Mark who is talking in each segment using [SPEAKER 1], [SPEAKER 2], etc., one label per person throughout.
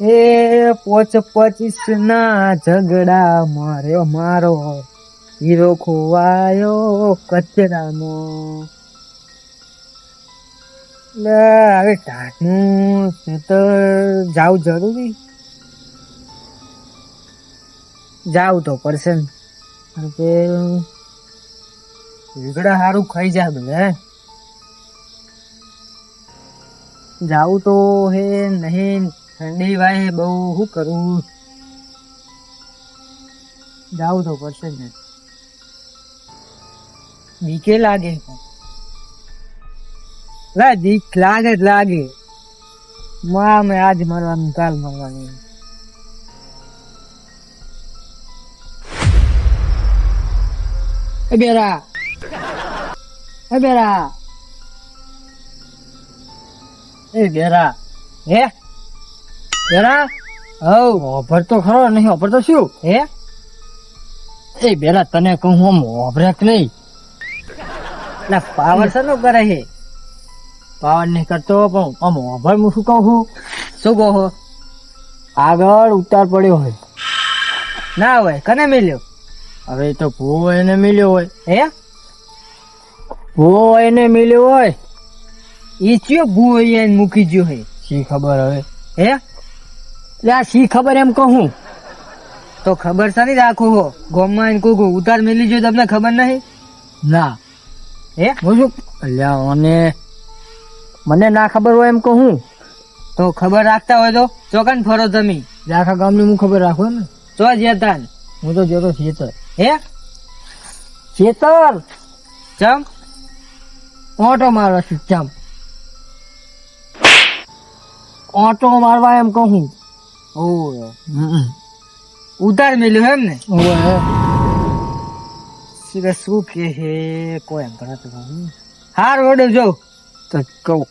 [SPEAKER 1] એ પોચ પચીસ ના ઝઘડા માર્યો મારો. હીરો ખોવાયો કચરાનો. હવે ટાટનું તો જાવ જરૂરી? જાવ તો પડશે કે વીગડા સારું ખાઈ જાય બધા જાવું તો હે નહીં. ઠંડી વાય બહુ શું કરું? જાવું તો પડશે ને. બીકે લાગે. લા દીક લાગે જ લાગે. માં મેં આજ મારવાનું, કાલ મરવાનું. એ બેરા. એ બેરા. એ બેરા. હે? બેરા હવ. ઓભર તો ખરો નહીં ઓભર તો શું? હે? એ બેરા તને કહું હું ઓભરે નહીં? ના પાવર શેનો કરે છે? પાવર નહીં કરતો પણ આમ ઓભર હું શું કહું છું? શું કહો આગળ ઉતાર પડ્યો હોય. ના હોય કને મિલ્યો? હવે તો ભૂવો એને મિલ્યો હોય. હે? ભૂવો એને મિલ્યો હોય. એ ચિયો ભૂવો એને મૂકી ગયો હોય શી ખબર હવે? હે? લે શી ખબર એમ કહું તો ખબર સારી રાખું હો. ગોમમાં કોઈ ઉતાર મેલી જો તમને ખબર નહીં? ના એ હું શું? અલ્યા મને મને ના ખબર હોય એમ કહું તો ખબર રાખતા હોય તો ચોકન ફરો તમે. આખા ગામની હું ખબર રાખો ને? ચો જેતા હું તો જોતો ખેતર હે? ખેતર ચમ? ઓટો મારવા ચમ. ઓટો મારવા એમ કહું ઓ ઉતાર મેલ્યો એમ ને? સીધા શું કે છે કોઈ એમ ગણાતું નહીં હાર ઓડે જો. તો કહું.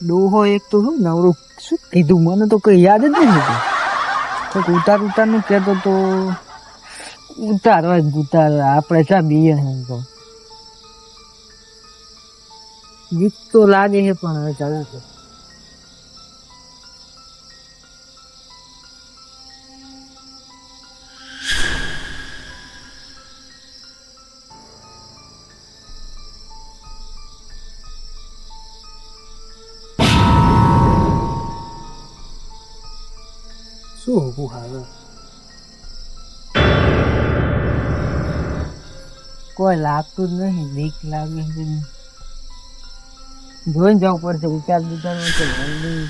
[SPEAKER 1] ડોહો એક તો શું નવરું શું કીધું? મને તો કઈ યાદ જ નહીં હતું કોઈક ઉતાર ઉતારનું કહેતો તો ઉતાર ઉતાર. આપણે ચા બીએ તો ગીત તો લાગે છે પણ હવે ચાલે છે. કોઈ લાગતું જ નહીં બીક લાગે છે. જોઈને જવું પડશે ઉચાર બુચાર છે જલ્દી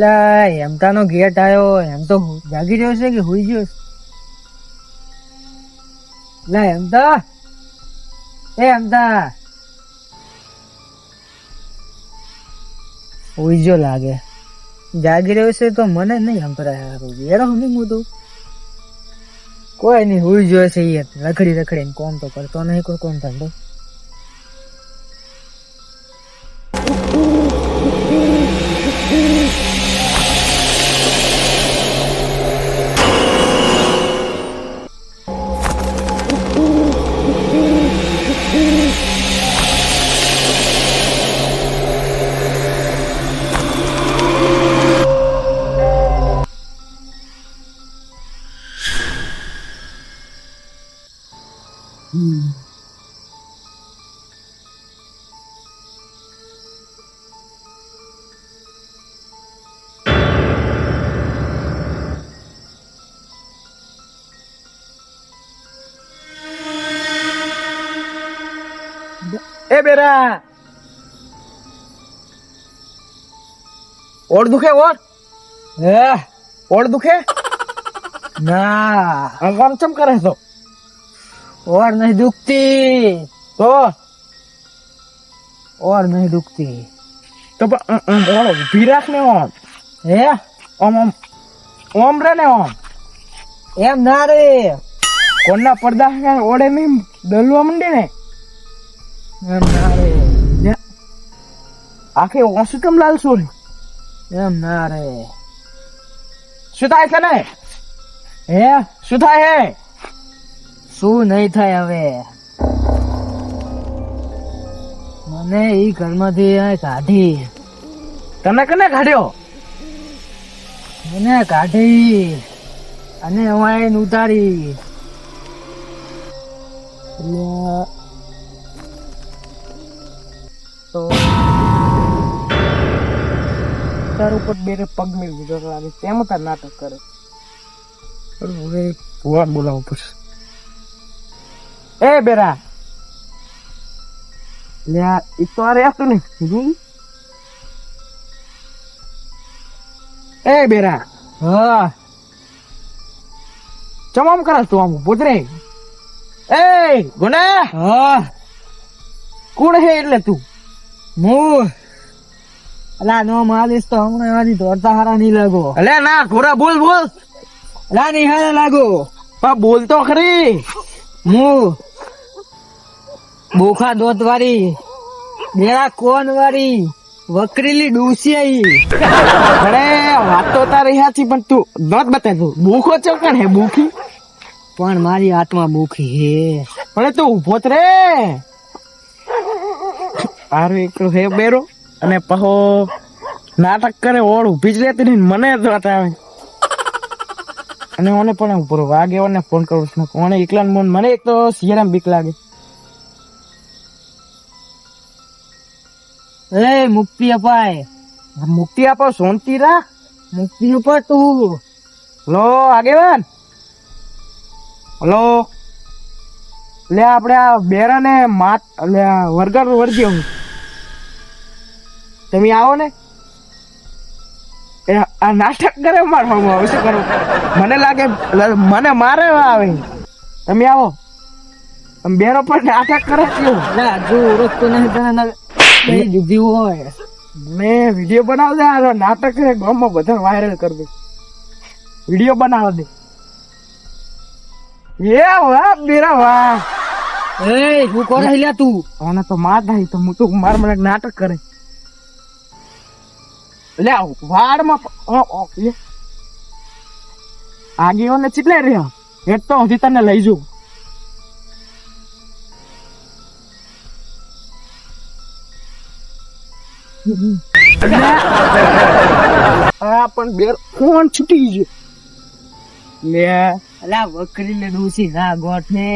[SPEAKER 1] લે હેમતાનો ગેટ આવ્યો એમ તો જાગી રહ્યો છે કે હુઈ ગયો છે? લે હેમતા એ હેમતા હુઈ ગયો લાગે. જાગી રહ્યો છે તો મને નહીં સંભળાય વેરો નહીં હું તો કોઈ નહીં હુઈ ગયો છે એ રખડી રખડીને કોમ તો કરતો નહીં કોઈ કોમ ધંધો.
[SPEAKER 2] એ બેરા. ઓળ દુખે, ઓળ?
[SPEAKER 1] હે?
[SPEAKER 2] ઓળ દુખે?
[SPEAKER 1] ના.
[SPEAKER 2] આમ ચમ કરે તો
[SPEAKER 1] ઓર નહીં દુખતી.
[SPEAKER 2] તો?
[SPEAKER 1] ઓર નહીં દુખતી.
[SPEAKER 2] તો ઓળ ઊભી રાખ ને ઓમ.
[SPEAKER 1] હે?
[SPEAKER 2] ઓમ ઓમ. ઓમ રે ને ઓમ.
[SPEAKER 1] એમ ના રે.
[SPEAKER 2] કોણના પડદા ઓળે મી દલવા માંડે ને? આખી ઓસી કેમ લાલ સુર?
[SPEAKER 1] એમ ના રે.
[SPEAKER 2] શું થાય છે ને?
[SPEAKER 1] હે?
[SPEAKER 2] શું થાય હે?
[SPEAKER 1] શું નહીં થાય હવે? મને ઈ ઘરમાંથી કાઢી.
[SPEAKER 2] તમે કને કાઢ્યો?
[SPEAKER 1] મને કાઢી અને વાઈન ઉતારી.
[SPEAKER 2] તાર ઉપર બે પગ મેળ દીધો લાગે તેમ તાર નાટક કરે. હવે ભગવાન બોલાવો પડશે એ બેરા. લે આ ઈ તો રહ્યા તું ને. એ બેરા.
[SPEAKER 1] હા.
[SPEAKER 2] ચમામ કરસ તું આમ પુતરે એ ગુના.
[SPEAKER 1] હા.
[SPEAKER 2] કોણ હે એટલે તું?
[SPEAKER 1] હું. અલા નો મારીશ તો હમણાં દોડતા હારા નહીં લાગો.
[SPEAKER 2] અલે ના ઘોડા બોલ બોલ.
[SPEAKER 1] અલા નહીં હારા લાગો.
[SPEAKER 2] પણ બોલ તો ખરી.
[SPEAKER 1] હું બોખા દોત વાળી કોન વાળી વકરેલી ડૂસી આઈ
[SPEAKER 2] અરે વાત તો તારી સાચી પણ તું નોત બતાવ તું બુખો ચોકણ હે ભૂખી
[SPEAKER 1] પણ મારી આત્મા ભૂખી હે.
[SPEAKER 2] પણ તું ઊભો રે. આરો એકલો હે બેરો. અને પહો નાટક કરે ઓળ ઊભી જ રહેતી નહીં મને જ વાત આવે. અને ઓને પણ ઉપર વાગે ઓને ફોન કરું છું. ઓને એકલા મન મને એક તો સિયારામ બીક લાગે.
[SPEAKER 1] એ મુક્તિ અપાય.
[SPEAKER 2] મુક્તિ આપો શાંતિ રા.
[SPEAKER 1] મુક્તિ ઉપર તું
[SPEAKER 2] હલો આગેવાન. હલો લે આપણે આ બેરા ને માત લે આ વર્ગર વર્ગ્યો હું તમે આવો ને. એ આ નાટક કરે મારવામાં આવે શું કરું? મને લાગે મને મારે આવે. તમે આવો. બેનો પણ નાટક કરે કેવું
[SPEAKER 1] ના જો ઓળખતો નહીં તને દીધી હોય.
[SPEAKER 2] મેં વીડિયો બનાવ દે આ નાટક છે ગામમાં બધા વાયરલ કરી દે વીડિયો બનાવ દે. એ વાહ બેરા વાહ.
[SPEAKER 1] એ હું કોને લ્યા તું?
[SPEAKER 2] આને તો માર થાય તો હું તો માર મને નાટક કરે. લે વાડમાં લે. આગેવાને ચીટલે રહ્યા એક તો હજી તને લઈ જઉં આ પણ બે ફોન છૂટી ગયો. લે.
[SPEAKER 1] અલા વકરીલે ડૂસી ના ગોઠ ને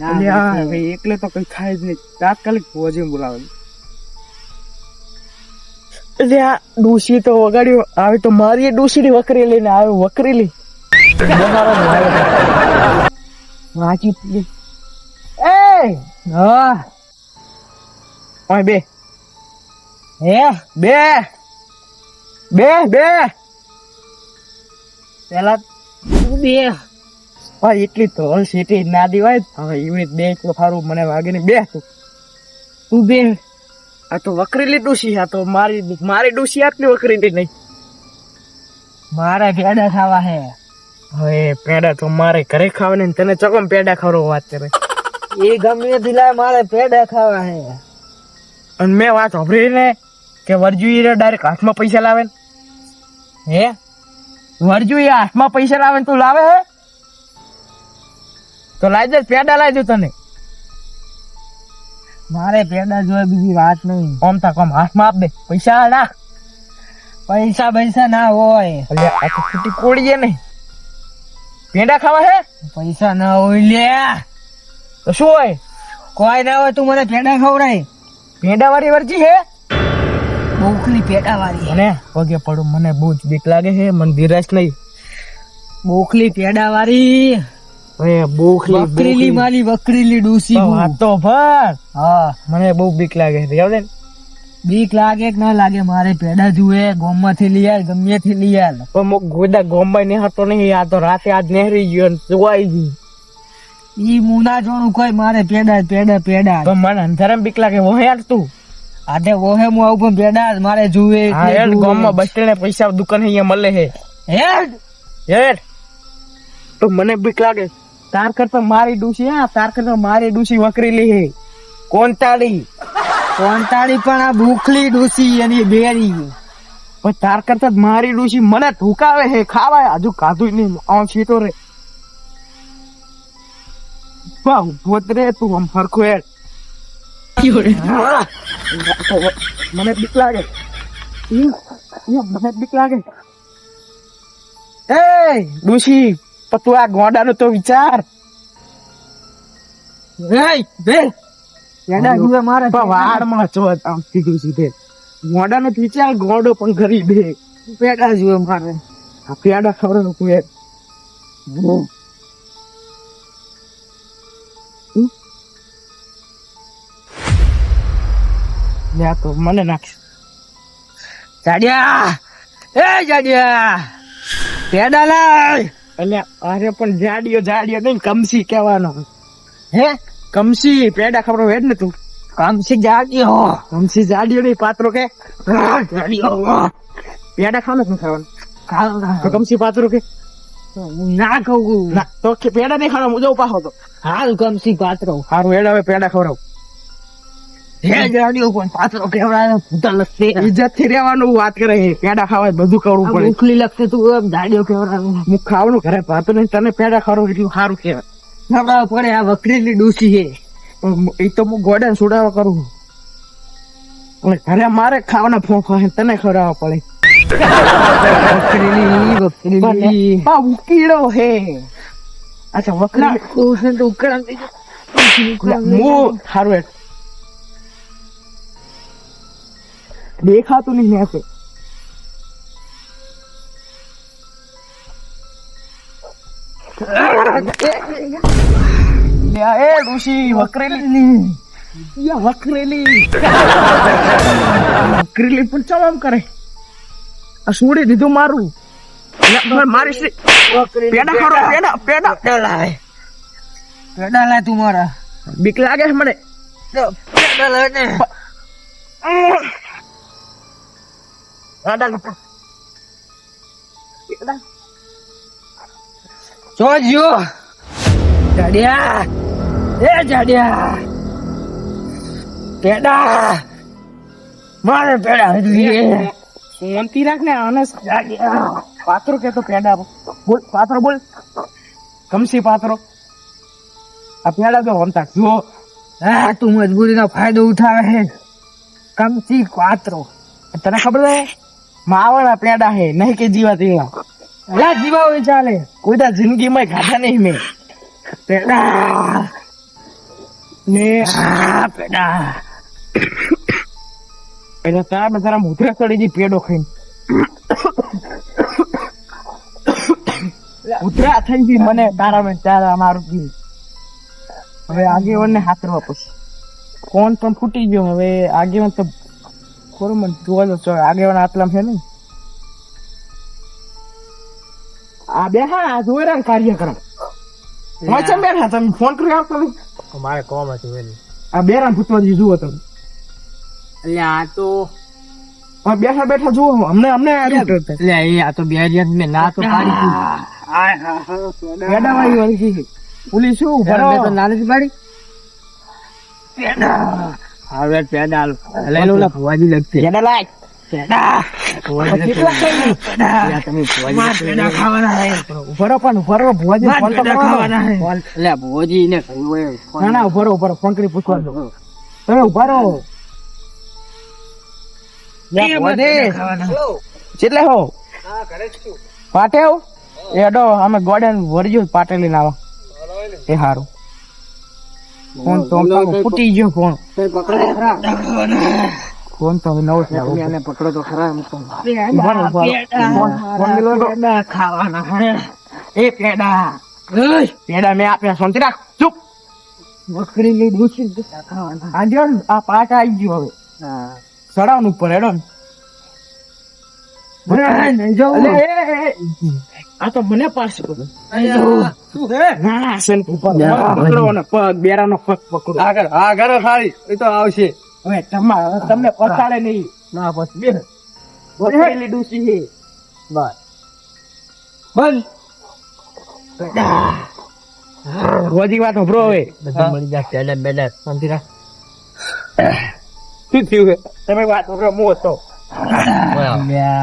[SPEAKER 1] ના ગોઠ ને.
[SPEAKER 2] એકલે તો કઈ ખાય જ નહીં. તાત્કાલિક ભોજન બોલાવે. એટલે આ તો વગાડ્યો. આવે તો મારી એ વકરી લઈને આવે વકરેલી વાંચી એ!
[SPEAKER 1] હા.
[SPEAKER 2] બે.
[SPEAKER 1] હે?
[SPEAKER 2] બે. બે બે.
[SPEAKER 1] પેલા બે.
[SPEAKER 2] હા, એટલી તો હલ સીટી ના દેવાય હવે એવી બે એટલું સારું મને વાગે ને બે. તું
[SPEAKER 1] તું બે.
[SPEAKER 2] આ તો વકરેલી ડોશી આ તો મારી મારી ડોશી આટલી વકરેલી નહીં.
[SPEAKER 1] મારે પેડા ખાવા હે.
[SPEAKER 2] હવે પેડા તો મારે ઘરે ખાવાને ને તને ચોકમ પેડા ખરો વાત કરે?
[SPEAKER 1] એ ગમે દિલાય મારે પેડા ખાવા હે.
[SPEAKER 2] અને મેં વાત સાંભળી ને કે વરજુઈ ડાયરેક્ટ હાથમાં પૈસા લાવે ને.
[SPEAKER 1] હે?
[SPEAKER 2] વરજુ એ હાથમાં પૈસા લાવે ને તું લાવે હે? તો લાવી દે પેડા લાવી દઉં તને.
[SPEAKER 1] મારે પેડા જોઈએ બીજી વાત નહીં.
[SPEAKER 2] ઓમ તક ઓમ હાથમાં આપ. દે પૈસા નાખ
[SPEAKER 1] પૈસા પૈસા ના હોય.
[SPEAKER 2] એટલે આ તો ખોટી કોળીએ નહીં પેંડા ખાવા હે?
[SPEAKER 1] પૈસા ના હોય લે.
[SPEAKER 2] તો શું હોય?
[SPEAKER 1] કોઈ ના હોય તું મને પેડા ખવડાય.
[SPEAKER 2] પેંડા વાળી વરજી હે?
[SPEAKER 1] બોખલી પેડા વાળી
[SPEAKER 2] મને પગે પડું મને બહુ જ બીક લાગે છે મને ધીરજ નહીં.
[SPEAKER 1] બોખલી પેડા વાળી
[SPEAKER 2] હવે બોખલી
[SPEAKER 1] બકરીલી મારી બકરીલી ડૂસી
[SPEAKER 2] તો વાત તો ભર.
[SPEAKER 1] હા.
[SPEAKER 2] મને બહુ બીક લાગે છે રહેવા
[SPEAKER 1] બીક લાગે કે ના લાગે? મારે પેડા જુએ ગોમમાંથી લઈ આલ ગમે થી લઈ આલ.
[SPEAKER 2] પણ મો ગોદા ગોમમાં ને હતો નહીં આ તો રાતે આજ નહેરી ગયો ને જોવાઈ ગઈ.
[SPEAKER 1] ઈ મુના જોણું કોઈ મારે પેડા પેડા પેડા.
[SPEAKER 2] પણ મને અંધારામાં બીક લાગે વહે યાર તું.
[SPEAKER 1] આટે ઓહે હું આવું પણ પેડા મારે જુએ
[SPEAKER 2] હા
[SPEAKER 1] ગોમમાં
[SPEAKER 2] યાર
[SPEAKER 1] જુએ.
[SPEAKER 2] ગામમાં બસ સ્ટેન્ડ પૈસા દુકાન અહીંયા મળે હે
[SPEAKER 1] હેડ!
[SPEAKER 2] યાર તો મને બીક લાગે. તાર કરતા મારી ડૂસી, હા, તાર કરતા મારી ડૂસી વકરેલી હે. કોણ તાળી
[SPEAKER 1] પણ આ ભૂખલી ડૂસી એની બેરી.
[SPEAKER 2] પણ તાર કરતા મારી ડૂસી મને ઠુકાવે હે, ખાવાય. હજુ કાધું નહીં. આમ સીટો રે વાહ ઊભો રે તું, આમ ફરખો હેડ મને બીક લાગે. મને બીક લાગે. એ ડોશી પણ તું આ ગોડાનો તો વિચાર
[SPEAKER 1] એય, બેન પેડા જુએ મારે
[SPEAKER 2] પણ વાળમાં ચો આમ સીધું સીધે ગોડાનો જ વિચાર ગોડો પણ ગરીબ હે
[SPEAKER 1] પેડા જુએ મારે
[SPEAKER 2] આ પેડા ખવડાવવાનું કોઈ લે આ તો મને નાખશે
[SPEAKER 1] જાડિયા એ જાડિયા પેડા લાય
[SPEAKER 2] એટલે અરે પણ જાડિયો જાડિયો નહીં કમસી કહેવાનો.
[SPEAKER 1] હે?
[SPEAKER 2] કમસી પેડા ખબર હોય ને તું.
[SPEAKER 1] કમસી જાડિયો.
[SPEAKER 2] કમસી જાડિયો નહીં પાત્રો કે.
[SPEAKER 1] જાડિયો.
[SPEAKER 2] પેડા ખાવાનું? શું ખાવાનું. કમસી પાત્રો કે?
[SPEAKER 1] ના કહું
[SPEAKER 2] ના તો કે પેડા નહીં ખાવા મુજો પાહો તો.
[SPEAKER 1] હાલ કમસી પાત્રો.
[SPEAKER 2] હારું એડા હવે પેડા ખવડાવ.
[SPEAKER 1] હે? જાડિયો પણ પાત્રો કેવડાવે ભૂતા લગશે.
[SPEAKER 2] ઇજ્જતથી રહેવાનું વાત કરે પેડા ખાવા બધું કરવું પડે.
[SPEAKER 1] ઉખલી લગશે તું એમ જાડિયો કેવડાવે
[SPEAKER 2] હું ખાવાનું ઘરે ભાતો નહીં તને પેડા ખવડાવ એટલું સારું કહેવાય.
[SPEAKER 1] ખવડાવ પડે આ વકરીલી ડૂસી છે.
[SPEAKER 2] એ તો હું ગોડા સુડાવા કરું ઘરે મારે ખાવાના ફોફા તને ખવડાવવા પડે.
[SPEAKER 1] વકરીલી વકરીલી
[SPEAKER 2] બા ઉકીડો હે અચ્છા વકરી
[SPEAKER 1] થઈ
[SPEAKER 2] હું સારું દેખાતું નહીં મેં એ ડુશી વકરેલી. યા વકરેલી. વકરેલી પણ ચાલ આમ કરે. આ છોડી દીધું મારું. મારી શ્રી પેડા ખરો પેડા. પેડા
[SPEAKER 1] પેડા. લાય પેડા લાય તું મારા.
[SPEAKER 2] બીક લાગે મને.
[SPEAKER 1] પેડા લાય ને.
[SPEAKER 2] પેડા લો.
[SPEAKER 1] જોજો જાડિયા એ જાડિયા પેડા મારે પેડા
[SPEAKER 2] શાંતિ રાખ ને આને પાત્રો કેતો પેડા બોલ પાત્રો બોલ કમસી પાત્રો આ પેડા તો હમતા જો
[SPEAKER 1] હા તું મજબૂરીનો ફાયદો ઉઠાવે હે કમથી પાત્રો
[SPEAKER 2] તને ખબર છે માવાના પેડા હે, નહીં કે જીવા તેવા.
[SPEAKER 1] જીવા હોય ચાલે.
[SPEAKER 2] કોઈ દા જિંદગીમાં ખાધા નહીં મેં.
[SPEAKER 1] પેડા.
[SPEAKER 2] ને
[SPEAKER 1] આ પેડા.
[SPEAKER 2] એટલે તારા તારા મુદ્રા ચડી જી પેડો ખાઈને. ઉતરા થઈ ગઈ મને તારા મેં તારા મારું ગયું હવે આગેવાન ને હાથરવા પછી કોણ પણ ફૂટી ગયો, હવે આગેવાન તો ખોરું મને જોવા દો આગેવાન આટલામ છે નહીં આ બેહા આ જોઈ કાર્યક્રમ. વાંચમ બેઠા તમે ફોન કરી આપતો.
[SPEAKER 1] મારે કોમ હતું વેલી
[SPEAKER 2] આ બેરાન ભૂતવાજી જુઓ તમે.
[SPEAKER 1] એટલે આ તો
[SPEAKER 2] આ બેઠા બેઠા જુઓ અમને અમને આ રૂટ
[SPEAKER 1] એટલે એ આ તો બે હજાર મેં ના તો પાડી દીધી.
[SPEAKER 2] પેડા વાળી વાળી છે. ઓલી શું
[SPEAKER 1] ભરો મેં તો નાની પાડી. પેડા હવે પેડાલ. લઈ લો ભુવાજી લગશે.
[SPEAKER 2] પેડા લાય
[SPEAKER 1] પેડા
[SPEAKER 2] પાટેવ? એડો અમે ગોડન વરજો પાટેલી નાવા. એ હારું. ફોન તો ફૂટી ગયો ફોન.
[SPEAKER 1] પકડો તો ખરા.
[SPEAKER 2] ફોન તો હવે નવો છે
[SPEAKER 1] તમે આને પકડો તો ખરા એમ.
[SPEAKER 2] ફોન- ફોન
[SPEAKER 1] ખાવાના
[SPEAKER 2] એ પેડા. પેડા મેં આપ્યા શાંતિ રાખ. ચૂપ.
[SPEAKER 1] બકરીની ડૂસી પેડા ખાવાના.
[SPEAKER 2] આ પાટ આવી ગયો હવે. સડાવન ઉપર હેડો ને.
[SPEAKER 1] નહીં, નહીં જવું.
[SPEAKER 2] આ તો મને પાસ કરો
[SPEAKER 1] નહીં જવું. શું છે?
[SPEAKER 2] ના ના ઉપર પકડો ને પગ બેરાનો પગ પકડો.
[SPEAKER 1] આગળ હા ઘરે એ તો આવશે.
[SPEAKER 2] હવે તમારે તમને પછાડે નહીં.
[SPEAKER 1] ના પછી બે
[SPEAKER 2] બકરેલી ડૂસી છે
[SPEAKER 1] બસ. બંધ.
[SPEAKER 2] રોજી વાત હોભરો હવે.
[SPEAKER 1] મળી જાય શાંતિ રાખ.
[SPEAKER 2] શું થયું તમે વાત હોભરો મો હતો.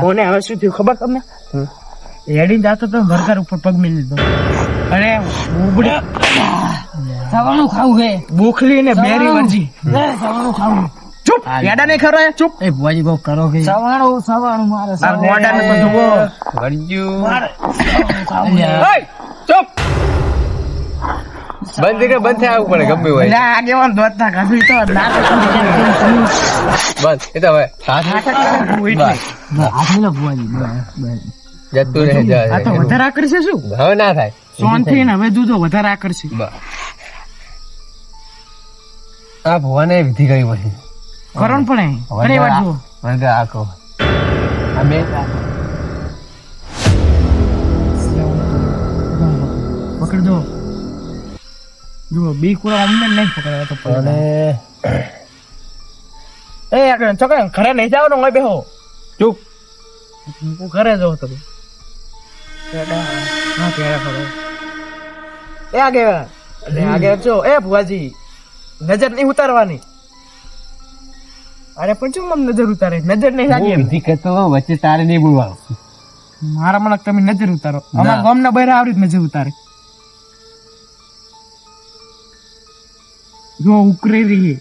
[SPEAKER 2] કોને હવે શું થયું ખબર તમને? હેડી જાતો તો ઘર ઉપર પગ મેલી દીધો. અરે ઉબડે.
[SPEAKER 1] સવાનું ખાવું હે.
[SPEAKER 2] બોખલી ને બેરી વરજી.
[SPEAKER 1] એ સવાનું ખાવું.
[SPEAKER 2] ચૂપ યાડા નહીં ખવડાય ચૂપ.
[SPEAKER 1] એ ભુવાજી બહુ કરો કે. સવાણું સવાણું મારે
[SPEAKER 2] મોડા ને તો જુઓ.
[SPEAKER 1] અલ્યા.
[SPEAKER 2] ઓય, ચૂપ.
[SPEAKER 3] બંધ કે બંધ થાય આવું પડે ગમે હોય.
[SPEAKER 2] એટલે આગેવાન ધોતના ઘસી તો નાટક
[SPEAKER 3] બસ એ તો હવે. હાથ
[SPEAKER 1] આ થયેલો ભુવાજી બસ, બસ.
[SPEAKER 3] જતું રહે
[SPEAKER 2] આ તો વધારે આકર્ષે શું?
[SPEAKER 3] હવે ના થાય.
[SPEAKER 2] શાંતિ ને હવે જુદો વધારે આકર્ષે.
[SPEAKER 3] આ ભવાને વિધિ કરી પછી.
[SPEAKER 2] કરણ પણ. ઘણી વાર જુઓ.
[SPEAKER 3] મને આ કહો. અમે
[SPEAKER 2] પકડજો. જુઓ બી કુરા અમને નહીં પકડાય તો
[SPEAKER 3] અને
[SPEAKER 2] એ આગળ છોકરા ઘરે નહીં જાવ ને હોય બેહો. ચૂપ. ઘરે જાઉં તમે હા પેડા ખરો એ આગે એટલે આગે જો એ ભુવાજી નજર નહીં ઉતારવાની. અરે પણ શું નજર ઉતારે? નજર નહીં લાગે
[SPEAKER 3] વચ્ચે તારે નહીં બોલવાનું.
[SPEAKER 2] મારા મને તમે નજર ઉતારો. અમારા ગામના બૈરા આવડી નજર ઉતારે. જો ઉકરી રહી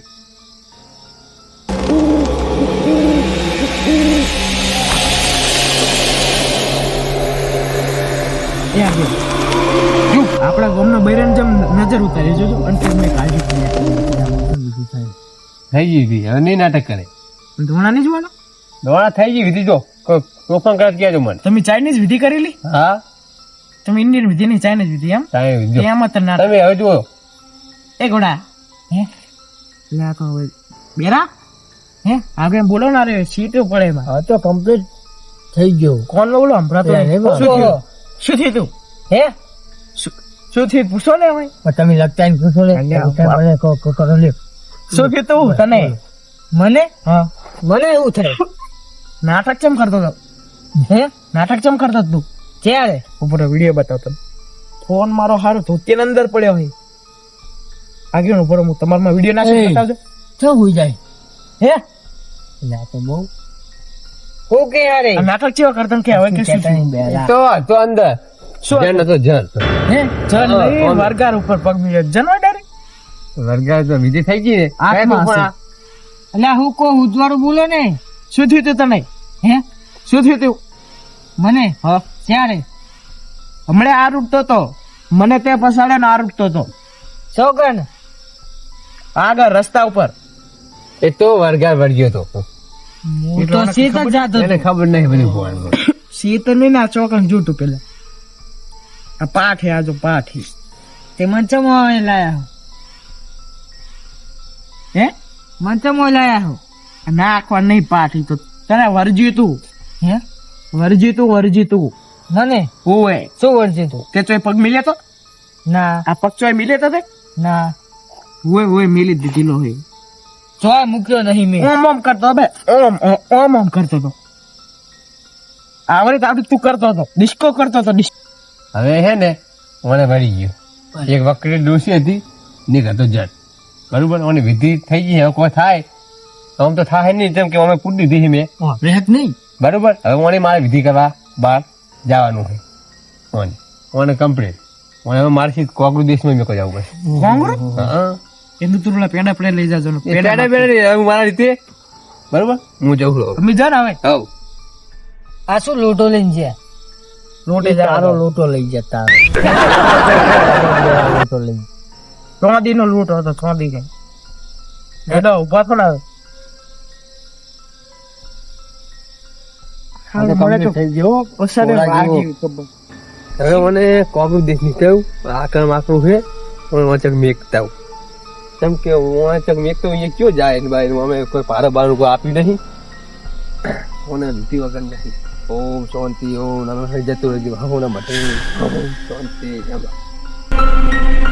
[SPEAKER 2] ઉતારી જોજો મેં કાળજી કરી
[SPEAKER 3] થઈ ગઈ વિધિ હવે નહીં નાટક કરે.
[SPEAKER 2] ધોણા નહીં જોવાના?
[SPEAKER 3] દોડા થઈ ગઈ વિધિ જો. કોઈ તોફાન કરે તો મને.
[SPEAKER 2] તમે ચાઇનીઝ વિધિ કરેલી?
[SPEAKER 3] હા.
[SPEAKER 2] તમે ઇન્ડિયન વિધિ નહીં ચાઇનીઝ વિધિ એમ. એમાં તો ના
[SPEAKER 3] તમે હવે જુઓ.
[SPEAKER 2] એ ઘોડા. હે? લે તો હવે. બેરા? હે? આગળ બોલો ના રે સીટો પડે એમાં.
[SPEAKER 1] હવે તો કમ્પ્લીટ થઈ ગયો.
[SPEAKER 2] કોણ બોલો?
[SPEAKER 1] લે,
[SPEAKER 2] નહીં. શું થયું? શું થયું તું?
[SPEAKER 1] હે?
[SPEAKER 2] શું થયું પૂછો ને હવે.
[SPEAKER 1] તમે લગતા ને પૂછો ને મને કરો લે
[SPEAKER 2] શું તું તને
[SPEAKER 1] મને?
[SPEAKER 2] હા.
[SPEAKER 1] મને એવું થાય.
[SPEAKER 2] નાટક ચમ કરતો હતો?
[SPEAKER 1] હે?
[SPEAKER 2] નાટક ચમ કરતો તું?
[SPEAKER 1] ક્યારે?
[SPEAKER 2] ઉપર વીડિયો બતાવતો ફોન મારો હારો ધોતીની અંદર પડ્યો હોય આગળ ઉપર હું તમારમાં વીડિયો નાખી બતાવજો.
[SPEAKER 1] છો હોઈ જાય?
[SPEAKER 2] હે?
[SPEAKER 1] ના તો બહુ હું કે યાર
[SPEAKER 2] નાટક ચેવા કરતા કે હવે કે.
[SPEAKER 3] તો તો અંદર. જન હતો? જન
[SPEAKER 2] હે? ચલ નહીં, વરગાર ઉપર પગ મિલ્યો જનવા ડાયરેક્ટ
[SPEAKER 3] વર્ગા તો વિધિ થઈ ગઈ ને
[SPEAKER 1] હું કહું ઉજવાળું બોલો ને
[SPEAKER 2] શું થયું તું તને?
[SPEAKER 1] હે?
[SPEAKER 2] શું થયું તું?
[SPEAKER 1] મને?
[SPEAKER 2] હા
[SPEAKER 1] ક્યારે?
[SPEAKER 2] હમણે આ રૂટતો તો મને તે પસાડે ને આ રૂટતો તો
[SPEAKER 1] છોકરા
[SPEAKER 2] આગળ રસ્તા ઉપર.
[SPEAKER 3] એ તો વર્ગા વળગ્યો તો.
[SPEAKER 1] હું તો સીત જ જાતો
[SPEAKER 3] ખબર નહીં બની ભગવાન
[SPEAKER 2] શીત નહીં ના ચોકન જૂટું પેલા. આ પાઠે આજો પાઠ. હે.
[SPEAKER 1] તે મંચમો લાયા
[SPEAKER 2] હે.
[SPEAKER 1] મંચમો લાયા હો.
[SPEAKER 2] નાખવા નહીં પાઠી તો તને વરજી તું.
[SPEAKER 1] હે?
[SPEAKER 2] વરજી તું વરજી તું.
[SPEAKER 1] મને
[SPEAKER 2] ઓવે
[SPEAKER 1] શું વરજી તું?
[SPEAKER 2] તે ચોય પગ મિલે તો?
[SPEAKER 1] ના.
[SPEAKER 2] આ પગ ચોય મિલે તો તે?
[SPEAKER 1] ના.
[SPEAKER 2] ઓય ઓય મિલી દીધી દીધેલો હે.
[SPEAKER 1] ચોય મૂક્યો નહીં મેં.
[SPEAKER 2] ઓમ ઓમ કરતો બે ઓમ ઓમ, ઓમ કરતો તો. આવડે તો તું કરતો હતો ડિસ્કો કરતો હતો ડિસ્કો.
[SPEAKER 3] હવે હે ને મને મળી ગયું. એક વકરી ડોસી હતી ને હતો જટ. બરોબર? મને વિધિ થઈ ગઈ હવે કોઈ થાય તો આમ તો થાય નહીં જેમ કે અમે પૂરી દીધી મેં.
[SPEAKER 1] રહેત નહીં.
[SPEAKER 3] બરોબર? હવે મને મારે વિધિ કરવા બહાર જવાનું છે. મને મને કમ્પ્લીટ મને હવે મારથી સીધ કોકરું દેશમાં મેં કોઈ જવું પડશે.
[SPEAKER 2] કોંગરો
[SPEAKER 3] હા
[SPEAKER 2] એનું તું પેલા પેડા પડે લઈ જાજો પેડા
[SPEAKER 3] પેડા પેડા નહીં, મારા રીતે. બરોબર? હું જઉં છું.
[SPEAKER 2] તમે જા ને હવે.
[SPEAKER 3] હવ
[SPEAKER 1] આ શું લોટો લઈને જ્યાં
[SPEAKER 2] લોટે
[SPEAKER 1] તારો લોટો લઈ જતા લોટો લઈને
[SPEAKER 2] ચોદી નો લૂંટ હતો ચોદી કઈ એડો ઊભા
[SPEAKER 3] થોડા મને કોકરું દેશ નીકળ્યું આકર માકરું છે પણ વાંચક મેકતા. કેમ કે વાંચક મેકતો અહીંયા કયો જાય ને અમે કોઈ ભારે બારું કોઈ આપ્યું નહીં મને લીધી વગર નહીં ઓમ શાંતિ ઓમ નમઃ જતું રહેજો હો નમઃ ઓમ શાંતિ નમઃ